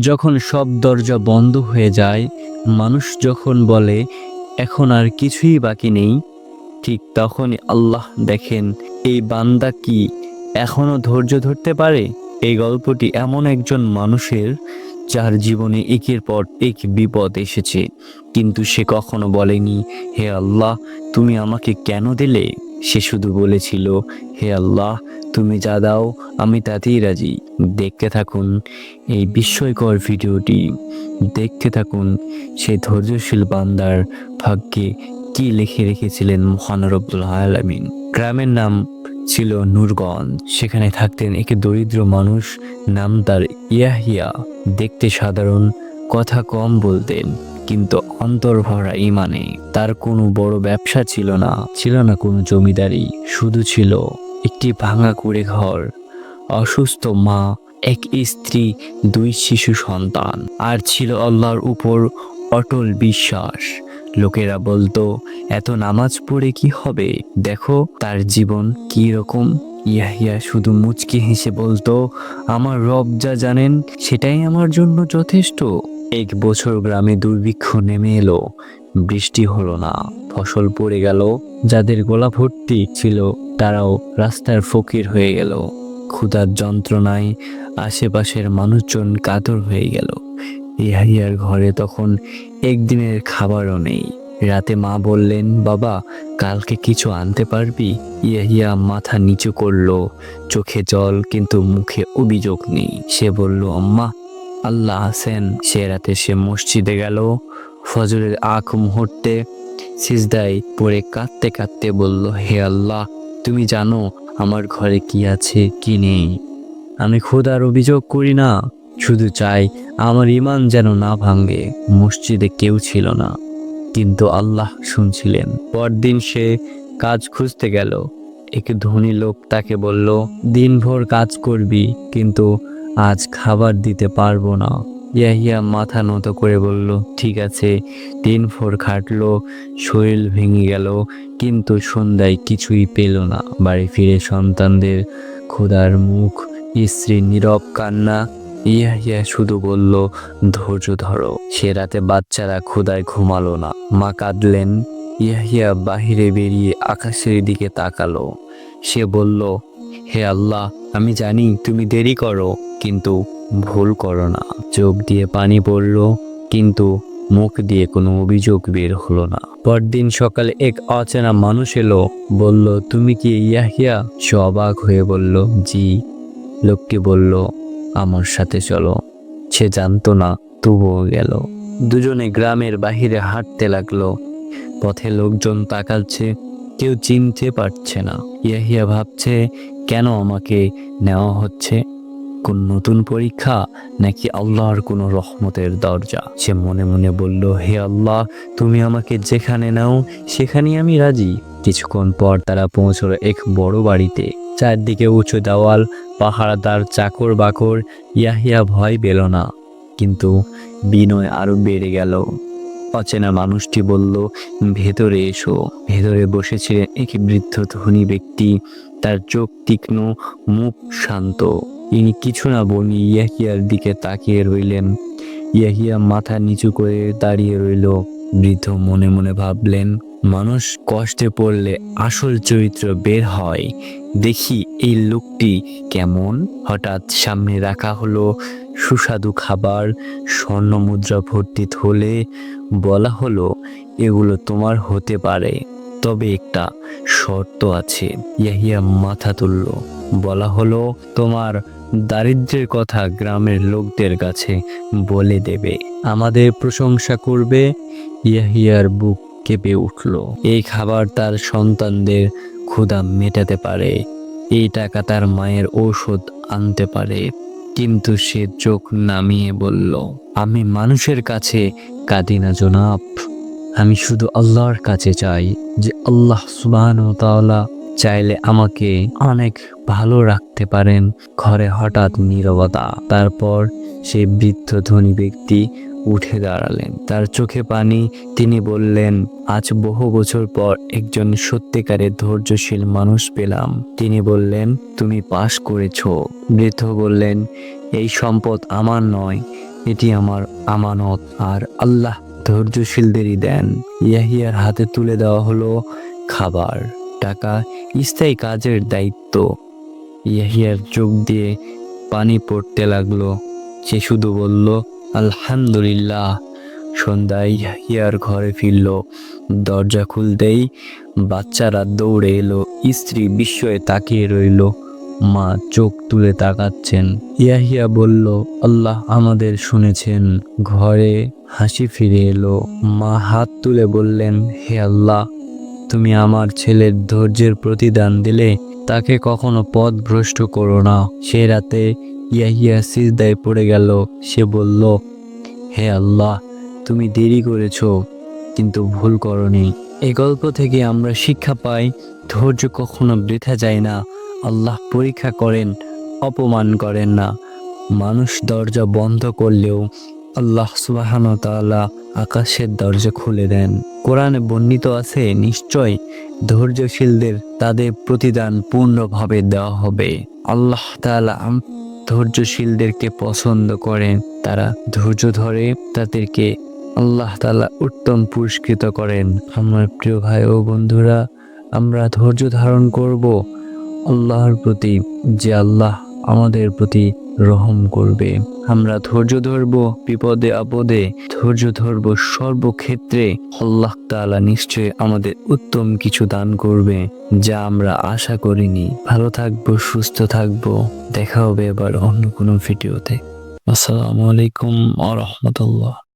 যখন সব দরজা বন্ধ হয়ে যায়, মানুষ যখন বলে, এখন আর কিছুই বাকি নেই, ঠিক তখনই আল্লাহ দেখেন, এই বান্দা কি এখনও ধৈর্য ধরতে পারে? এই গল্পটি এমন একজন মানুষের, যার জীবনে একের পর এক বিপদ এসেছে। কিন্তু সে কখনো বলেনি, হে আল্লাহ, তুমি আমাকে কেন দিলে? সে শুধু বলেছিল, হে আল্লাহ, তুমি যা দাও, আমি তাতেই রাজি। দেখতে থাকুন এই বিস্ময়কর ভিডিওটি। দেখতে থাকুন সেই ধৈর্যশীল বান্দার ভাগ্যে কি লিখে রেখেছিলেন মহানরবুল আলামিন। গ্রামের নাম ছিল নূরগঞ্জ। সেখানে থাকতেন এক দরিদ্র মানুষ নাম তার ইয়াহিয়া। দেখতে সাধারণ, কথা কম বলতেন। কিন্তু অন্তর ভরা ইমানে তার কোনো বড় ব্যবসা ছিল না ছিল না কোনো জমিদারি, শুধু ছিল একটি ভাঙা কুড়ে ঘর, অসুস্থ মা, এক স্ত্রী, দুই শিশু সন্তান, আর ছিল আল্লাহর উপর অটল বিশ্বাস। লোকেরা বলতো, এত নামাজ পড়ে কি হবে? দেখো তার জীবন কি রকম। ইয়াহিয়া শুধু মুচকি হেসে বলতো, আমার রব যা জানেন, সেটাই আমার জন্য যথেষ্ট। এক বছর গ্রামে দুর্ভিক্ষ নেমে এলো। বৃষ্টি হলো না, ফসল পড়ে গেল, যাদের গোলা ভর্তি ছিল তারাও রাস্তার ফকির হয়ে গেল। ক্ষুধার যন্ত্রণায় আশেপাশের মানুষজন কাতর হয়ে গেল। ইহাইয়ার ঘরে তখন একদিনের খাবারও নেই। রাতে মা বললেন, বাবা, কালকে কিছু আনতে পারবি? ইয়াহিয়া মাথা নিচু করল। চোখে জল, কিন্তু মুখে অভিযোগ নেই। সে বলল, আম্মা আল্লাহ আছেন। সে রাতে সে মসজিদে গেল। ফজরের আখ মুহূর্তে সিজদায় পড়ে কাঁদতে কাঁদতে বলল, হে আল্লাহ, তুমি জানো আমার ঘরে কি আছে, কি নেই? আমি খোদার অভিযোগ করি না। শুধু চাই আমার ইমান যেন না ভাঙে। মসজিদে কেউ ছিল না, কিন্তু আল্লাহ শুনছিলেন। পরদিন সে কাজ খুঁজতে গেল। এক ধনী লোক তাকে বলল, দিনভর কাজ করবি, কিন্তু আজ খাবার দিতে পারব না। ইয়াহিয়া মাথা নত করে বলল, ঠিক আছে। দিন ভোর খাটলো, শরীর ভেঙে গেল, কিন্তু সন্ধ্যায় কিছুই পেল না। বাড়ি ফিরে সন্তানদের খোদার মুখ স্ত্রীর নীরব কান্না। ইয়াহিয়া শুধু বলল, ধৈর্য ধরো, সে রাতে বাচ্চারা ক্ষুদায় ঘুমালো না। মা কাঁদলেন। ইয়াহিয়া বাহিরে বেরিয়ে আকাশের দিকে তাকালো। সে বলল, হে আল্লাহ, আমি জানি তুমি দেরি করো। কিন্তু ভুল করো না। চোখ দিয়ে পানি পড়ল, কিন্তু মুখ দিয়ে কোনো অভিযোগ বের হলো না। পরদিন সকালে এক অচেনা মানুষ এলো, বলল, তুমি কি ইয়াহিয়া? সে অবাক হয়ে বলল, জি। লোকটি বলল, আমার সাথে চলো। সে জানতো না, তবুও গেল। দুজনে গ্রামের বাহিরে হাঁটতে লাগল। পথে লোকজন তাকাচ্ছে, কেউ চিনতে পারছে না। ইয়াহিয়া ভাবছে, কেন আমাকে নেওয়া হচ্ছে? কোন নতুন পরীক্ষা নাকি আল্লাহর কোনো রহমতের দরজা? সে মনে মনে বলল, হে আল্লাহ, তুমি আমাকে যেখানে নাও, সেখানেই আমি রাজি। কিছুক্ষণ পর তারা পৌঁছলো এক বড় বাড়িতে। চারদিকে উঁচু দেওয়াল পাহারাদার চাকর বাকর ইয়াহিয়া ভয় পেল না। কিন্তু বিনয় আরও বেড়ে গেল। অচেনা মানুষটি বলল, ভেতরে এসো। ভেতরে বসেছিলেন এক বৃদ্ধ ধনী ব্যক্তি। তার চোখ তীক্ষ্ণ, মুখ শান্ত। ইনি কিছু না বলি ইয়াহিয়ার দিকে তাকিয়ে রইলেন। ইয়াহিয়া মাথা নিচু করে দাঁড়িয়ে রইল। বৃদ্ধ মনে মনে ভাবলেন, মানুষ কষ্টে পড়লে আসল চরিত্র বের হয়। দেখি এই লোকটি কেমন? হঠাৎ সামনে রাখা হলো সুস্বাদু খাবার, স্বর্ণ মুদ্রা ভর্তি থলে। বলা হলো, এগুলো তোমার হতে পারে, তবে একটা শর্ত আছে। ইয়াহিয়া মাথা তুলল। বলা হলো, তোমার দারিদ্র্যের কথা গ্রামের লোকদের কাছে বলে দেবে। আমাদের প্রশংসা করবে। ইয়াহিয়ার বুক কেঁপে উঠল। এই খাবার তার সন্তানদের ক্ষুধা মেটাতে পারে। এই টাকা তার মায়ের ঔষধ আনতে পারে। কিন্তু সে চোখ নামিয়ে বলল, আমি মানুষের কাছে কাঁদি না জনাব। আমি শুধু আল্লাহর কাছে চাই যে আল্লাহ সুবাহ চাইলে আমাকে অনেক ভালো রাখতে পারেন। ঘরে হঠাৎ নীরবতা, তারপর সেই বৃদ্ধ ধনী ব্যক্তি উঠে দাঁড়ালেন। তার চোখে পানি, তিনি বললেন, আজ বহু বছর পর একজন সত্যিকারের ধৈর্যশীল মানুষ পেলাম। তিনি বললেন, তুমি পাশ করেছ। বৃদ্ধ বললেন, এই সম্পদ আমার নয়, এটি আমার আমানত, আর আল্লাহ ধৈর্যশীলদেরই দেন। ইয়াহিয়ার হাতে তুলে দেওয়া হলো খাবার। টাকা স্থায়ী কাজের দায়িত্ব। ইয়াহিয়ার চোখ দিয়ে পানি পড়তে লাগল। সে শুধু বলল, আলহামদুলিল্লাহ। সন্ধ্যায় ইয়াহিয়ার ঘরে ফিরল। দরজা খুলতেই বাচ্চারা দৌড়ে এলো। স্ত্রী বিস্ময়ে তাকিয়ে রইল। মা চোখ তুলে তাকাচ্ছেন। ইয়াহিয়া বলল, আল্লাহ আমাদের শুনেছেন। ঘরে হাসি ফিরে এলো। মা হাত তুলে বললেন, হে আল্লাহ তুমি আমার ছেলের ধৈর্যের প্রতিদান দিলে তাকে কখনো পথ ভ্রষ্ট করো না। সে রাতে ইয়াহিয়া সিজদায় পড়ে গেল। সে বলল, হে আল্লাহ, তুমি দেরি করেছ, কিন্তু ভুল করনি। এই গল্প থেকে আমরা শিক্ষা পাই, ধৈর্য কখনো বৃথা যায় না। আল্লাহ পরীক্ষা করেন, অপমান করেন না। মানুষ দরজা বন্ধ করলেও আল্লাহ সুবাহান তাআলা আকাশের দরজা খুলে দেন। কোরআনে বর্ণিত আছে, নিশ্চয় ধৈর্যশীলদের তাদের প্রতিদান পূর্ণভাবে দেওয়া হবে। আল্লাহ আম- ধৈর্যশীলদেরকে পছন্দ করেন। তারা ধৈর্য ধরে তাদেরকে আল্লাহ তাআলা উত্তম পুরস্কৃত করেন। আমার প্রিয় ভাই ও বন্ধুরা, আমরা ধৈর্য ধারণ করব আল্লাহর প্রতি, যে আল্লাহ আমাদের প্রতি রহম করবে। আমরা ধৈর্য ধরব, বিপদে আপদে ধৈর্য ধরব সর্বক্ষেত্রে। আল্লাহ তাআলা নিশ্চয় আমাদের উত্তম কিছু দান করবে, যা আমরা আশা করিনি। ভালো থাকব, সুস্থ থাকব। দেখা হবে এবার অন্য কোনো ভিডিওতে। আসসালামু আলাইকুম আ রহমতুল্লাহ।